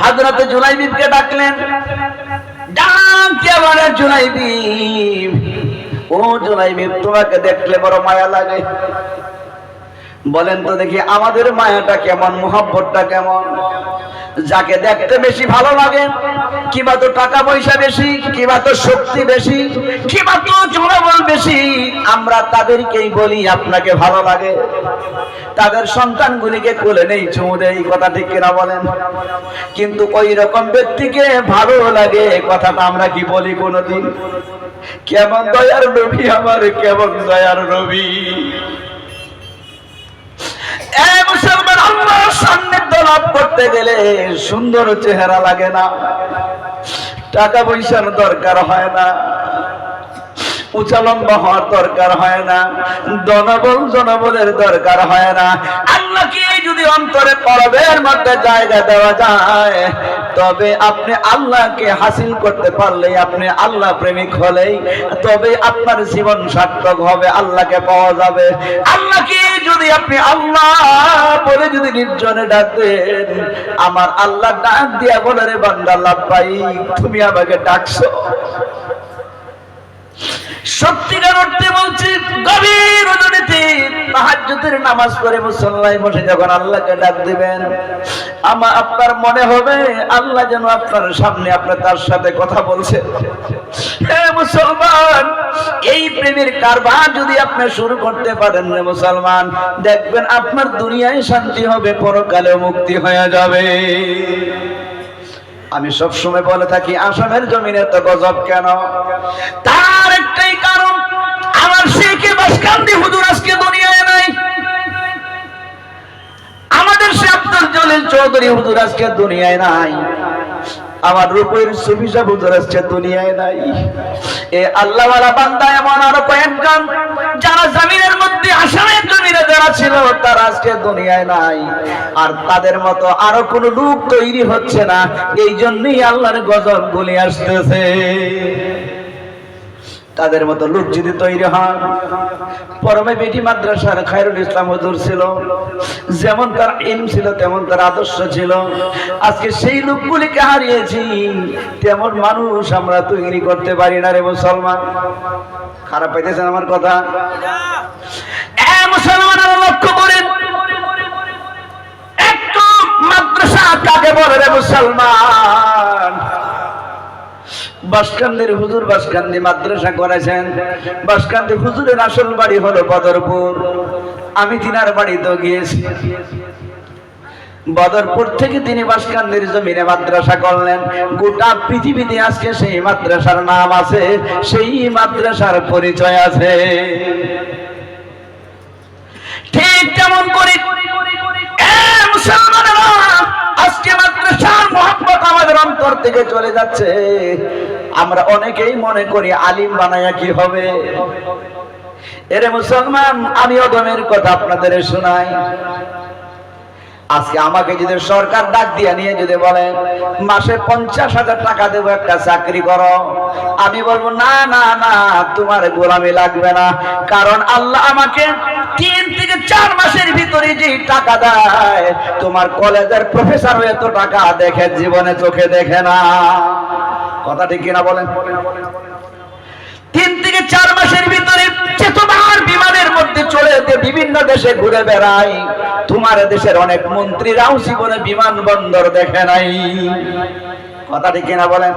হাজরতে জুলাইবিবকে ডাকলেন, ডাক বলে জুলাইবিব ও জুলাইবিব তোমাকে দেখলে বড় মায়া লাগে। বলেন তো দেখি, আমাদের মায়াটা কেমন, মোহাব্বতটা কেমন? যাকে দেখতে বেশি ভালো লাগে, কিবা তো টাকা পয়সা বেশি, কিবা তো শক্তি বেশি, কিবা তো জনবল বেশি, আমরা তাদেরকেই বলি আপনাকে ভালো লাগে। তাদের সন্তানগুলিকে কোলে নেই চুমু দেয়, এই কথা ঠিক কিনা বলেন? কিন্তু ওই রকম ব্যক্তিকে ভালো লাগে কথাটা আমরা কি বলি কোনোদিন? কেমন দয়ার নবী আমার, কেমন দয়ার নবী? এ মুসলমান, আল্লাহর সান্নিধ্য লাভ করতে গেলে সুন্দর চেহারা লাগে না। টাকা পয়সার দরকার হয় না। উঁচা লম্বা হওয়ার দরকার হয় না। দনবল জনবলের দরকার হয় না। আল্লাহকে যদি অন্তরে কলবের মধ্যে জায়গা দেওয়া যায়, তবে আপনি আল্লাহকে হাসিল করতে পারলে আপনি আল্লাহ প্রেমিক হলেই, তবে আপনার জীবন সার্থক হবে, আল্লাহকে পাওয়া যাবে। আল্লাহকে যদি আপনি আল্লাহ বলে যদি নির্জনে ডাক দেন, আমার আল্লাহ ডাক দিয়া বলে, রে বান্দা লাভ পাই তুমি আমাকে ডাকছো? সত্যিকার অর্থে বলছি, গভীর রজনীতে তাহাজ্জুদের নামাজ পড়ে মুসল্লায় বসে যখন আল্লাহকে ডাক দিবেন আমার আপনার মনে হবে আল্লাহ যেন আপনার সামনে আপনার তার সাথে কথা বলছে। হে মুসলমান, এই প্রেমের কারবার যদি আপনি শুরু করতে পারেন রে মুসলমান, দেখবেন আপনার দুনিয়ায় শান্তি হবে, পরকালেও মুক্তি হয়ে যাবে। আমি সব সময় বলে থাকি, আসামের জমিনে তো গজব কেন? আমার শেখে হুজুর আজকে দুনিয়ায় নাই। আমাদের সে আব্দুল জলিল চৌধুরী হুজুর আজকে দুনিয়ায় নাই। আমার রূপের সুবিশা হুজুর আজকে দুনিয়ায় নাই। এ আল্লাহওয়ালা বান্দা এমন আরও কয়েকজন যারা জমিনের মধ্যে আসামের জমিনে যারা ছিল, তারা আজকে দুনিয়ায় নাই। আর তাদের মতো আরও কোন লোক তৈরি হচ্ছে না। এই জন্যই আল্লাহর গজব গুলি আসতেছে। তাদের মতো লোক যদি তৈরি হন পরমে বেটি মাদ্রাসার খায়রুল ইসলাম হুজুর ছিল। যেমন তার ইম ছিল, তেমন তার আদর্শ ছিল। আজকে সেই লোকগুলিকে হারিয়েছি, তেমন মানুষ আমরা তৈরি করতে পারি না রে মুসলমান। খারাপ পাইতেছেন আমার কথা? মুসলমানেরা লক্ষ্য করেন। একটু মাদ্রাসা কাকে বলে রে মুসলমান? বাসকান্দির হুজুর বাসকান্দি মাদ্রাসা করেছেন। বাসকান্দি হুজুরের আসল বাড়ি হলো বদরপুর। আমি তিনার বাড়িতেও গিয়েছি। বদরপুর থেকে তিনি বাসকান্দির জমিনে মাদ্রাসা করলেন। গোটা পৃথিবীতে আজকে সেই মাদ্রাসার নাম আছে, সেই মাদ্রাসার পরিচয় আছে। থেকে চলে যাচ্ছে। আমরা অনেকেই মনে করি আলিম বানায়া কি হবে? এরে মুসলমান, আমি অদমের কথা আপনাদের শোনাই। আজকে আমাকে যদি সরকার ডাক দিয়ে নিয়ে যদি বলে, মাসে পঞ্চাশ হাজার টাকা দেবো একটা চাকরি করো। আমি বলব, না না না, তোমার গোলামি লাগবে না। কারণ আল্লাহ আমাকে তিন থেকে চার মাসের টাকা দেয়। তোমার কলেজের প্রফেসর এত টাকা দেখে জীবনে চোখে দেখে না। কথা ঠিক কিনা বলেন? তিন থেকে চার মাসের ভিতরে যে তোমার বিমানের মধ্যে চলে যেতে বিভিন্ন দেশে ঘুরে বেড়াই, তোমার দেশের অনেক মন্ত্রীরাও জীবনে বিমানবন্দর দেখে নাই। কথা ঠিক কিনা বলেন?